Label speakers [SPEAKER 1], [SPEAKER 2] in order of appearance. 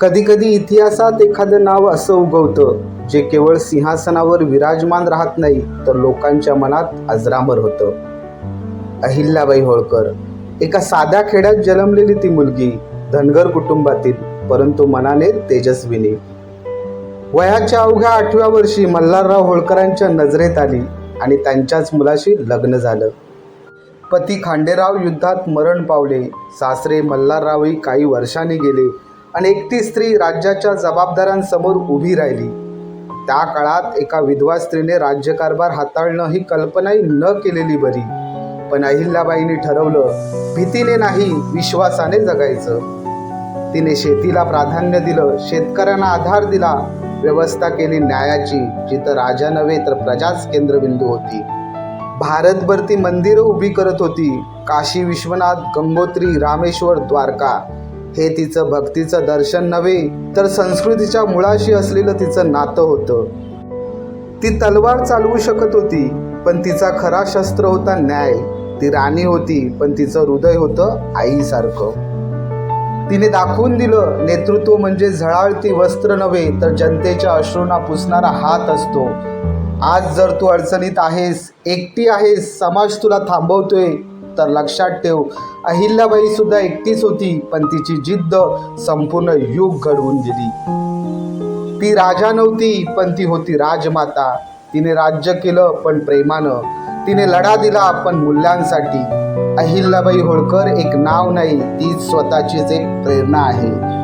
[SPEAKER 1] कधीकधी इतिहासात एखादं नाव असं उगवतं जे केवळ सिंहासनावर विराजमान राहत नाही तर लोकांच्या मनात अजरामर होतं. अहिल्याबाई होळकर एका साध्या खेड्यात जन्मलेली ती मुलगी धनगर कुटुंबातील परंतु मनाने तेजस्विनी. वयाच्या अवघ्या आठव्या वर्षी मल्हारराव होळकरांच्या नजरेत आली आणि त्यांच्याच मुलाशी लग्न झालं. पती खांडेराव युद्धात मरण पावले सासरे मल्हाररावही काही वर्षांनी गेले आणि एकटी स्त्री राज्याच्या जबाबदाऱ्यांसमोर उभी राहिली. त्या काळात एका विधवा स्त्रीने राज्यकारभार हाताळणं ही कल्पनाही न केलेली बरी. पण अहिल्याबाईंनी ठरवलं भीतीने नाही विश्वासाने जगायचं. तिने शेतीला प्राधान्य दिलं शेतकऱ्यांना आधार दिला व्यवस्था केली न्यायाची जिथं राजा नव्हे तर प्रजाच केंद्रबिंदू होती. भारतभर ती मंदिरं उभी करत होती काशी विश्वनाथ गंगोत्री रामेश्वर द्वारका. हे तिचं भक्तीचं दर्शन नव्हे तर संस्कृतीच्या मुळाशी असलेलं तिचं नातं होतं. ती तलवार चालवू शकत होती पण तिचा खरा शस्त्र होता न्याय. ती राणी होती पण तिचं हृदय होतं आईसारखं. तिने दाखवून दिलं नेतृत्व म्हणजे झळाळती वस्त्र नव्हे तर जनतेच्या अश्रूंना पुसणारा हात असतो. आज जर तू अडचणीत आहेस एकटी आहेस समाज तुला थांबवतोय तर लक्षात ठेव अहिल्याबाई सुद्धा एकटीच होती पण तिची जिद्द संपूर्ण युग घडवून दिली ती राजा नव्हती पण ती होती राजमाता. तिने राज्य केलं पण प्रेमानं. तिने लढा दिला पण मूल्यांसाठी. अहिल्याबाई होळकर एक नाव नाही ती स्वतःचीच एक प्रेरणा आहे.